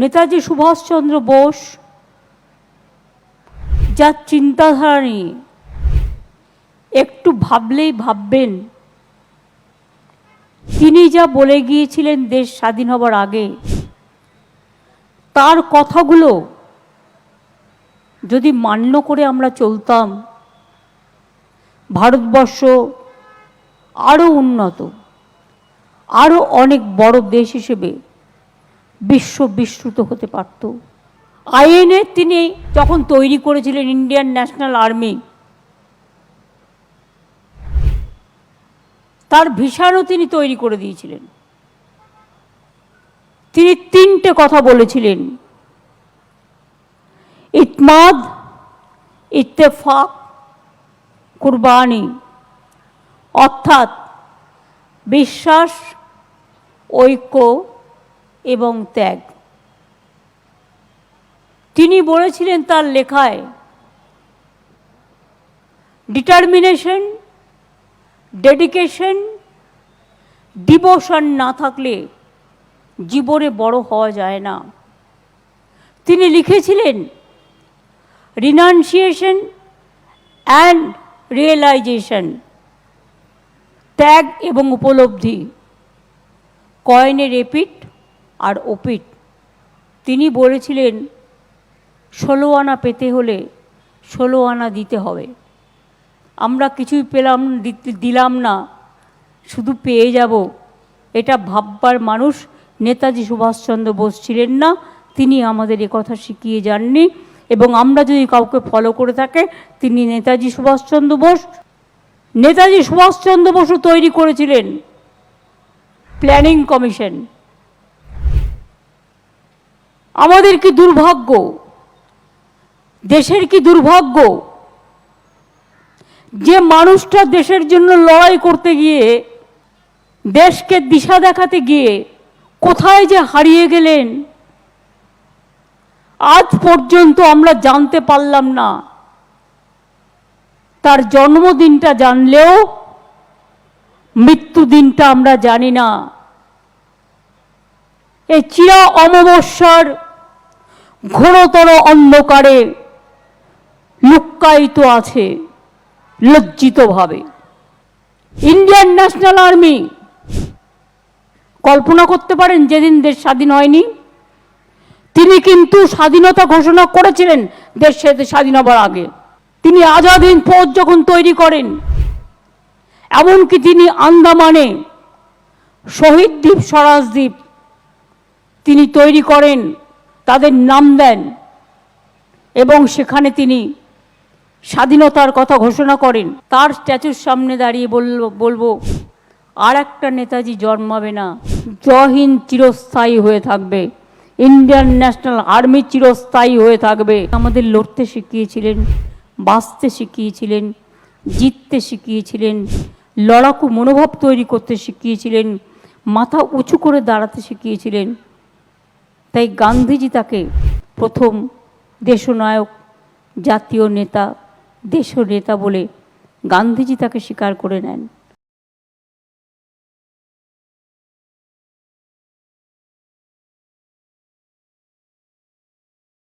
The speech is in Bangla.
নেতাজি সুভাষচন্দ্র বোস যার চিন্তাধারা নিয়ে একটু ভাবলেই ভাববেন। তিনি যা বলে গিয়েছিলেন দেশ স্বাধীন হবার আগে, তার কথাগুলো যদি মান্য করে আমরা চলতাম, ভারতবর্ষ আরও উন্নত আরও অনেক বড় দেশ হিসেবে বিশ্ব বিশ্রুত হতে পারত। আইএনএ তিনি যখন তৈরি করেছিলেন ইন্ডিয়ান ন্যাশনাল আর্মি, তার ভিসারও তিনি তৈরি করে দিয়েছিলেন। তিনি তিনটে কথা বলেছিলেন। ইতমাদ, ইত্তেফাক, কুরবানি, অর্থাৎ বিশ্বাস, ঐক্য এবং ত্যাগ। তিনি বলেছিলেন তার লেখায় ডিটারমিনেশন ডেডিকেশন ডিভোশন না থাকলে জীবনে বড় হওয়া যায় না। তিনি লিখেছিলেন রিনাউন্সিয়েশন অ্যান্ড রিয়েলাইজেশন ত্যাগ এবং উপলব্ধি কয়েনের এপিট আর ওপিট তিনি বলেছিলেন, ষোলো আনা পেতে হলে ষোলো আনা দিতে হবে। আমরা কিছুই পেলাম দিলাম না, শুধু পেয়ে যাব। এটা ভাববার মানুষ নেতাজি সুভাষচন্দ্র বোস ছিলেন না, তিনি আমাদের কথা শিখিয়ে যাননি এবং আমরা যদি কাউকে ফলো করে থাকে, তিনি নেতাজি সুভাষচন্দ্র বোস। নেতাজি সুভাষচন্দ্র বসু তৈরি করেছিলেন। প্ল্যানিং কমিশন আমাদের কি দুর্ভাগ্য? দেশের কি দুর্ভাগ্য? যে মানুষটা দেশের জন্য লড়াই করতে গিয়ে, দেশকে দিশা দেখাতে গিয়ে কোথায় যে হারিয়ে গেলেন, আজ পর্যন্ত আমরা জানতে পারলাম না। তার জন্মদিনটা জানলেও মৃত্যুদিনটা আমরা জানি না। এই চিরা অমাবস্যার ঘোরতর অন্ধকারে লুক্কায়িত আছে লজ্জিতভাবে। ইন্ডিয়ান ন্যাশনাল আর্মি কল্পনা করতে পারেন যেদিন দেশ স্বাধীন হয়নি। তিনি কিন্তু স্বাধীনতা ঘোষণা করেছিলেন দেশ স্বাধীন হবার আগে। তিনি আজাদ হিন্দ ফৌজ যখন তৈরি করেন, এমনকি তিনি আন্দামানে শহীদ দ্বীপ, স্বরাজ দ্বীপ তিনি তৈরি করেন। তাদের নাম দেন। এবং সেখানে তিনি স্বাধীনতার কথা ঘোষণা করেন। তার স্ট্যাচুর সামনে দাঁড়িয়ে বলল বলব আর একটা নেতাজি জন্মাবে না। জহিন চিরস্থায়ী হয়ে থাকবে। ইন্ডিয়ান ন্যাশনাল আর্মি চিরস্থায়ী হয়ে থাকবে। আমাদের লড়তে শিখিয়েছিলেন, বাঁচতে শিখিয়েছিলেন, জিততে শিখিয়েছিলেন, লড়াকু মনোভাব তৈরি করতে শিখিয়েছিলেন, মাথা উঁচু করে দাঁড়াতে শিখিয়েছিলেন। তাই গান্ধীজি তাকে প্রথম দেশনায়ক, জাতীয় নেতা দেশ নেতা বলে গান্ধীজি তাকে স্বীকার করে নেন।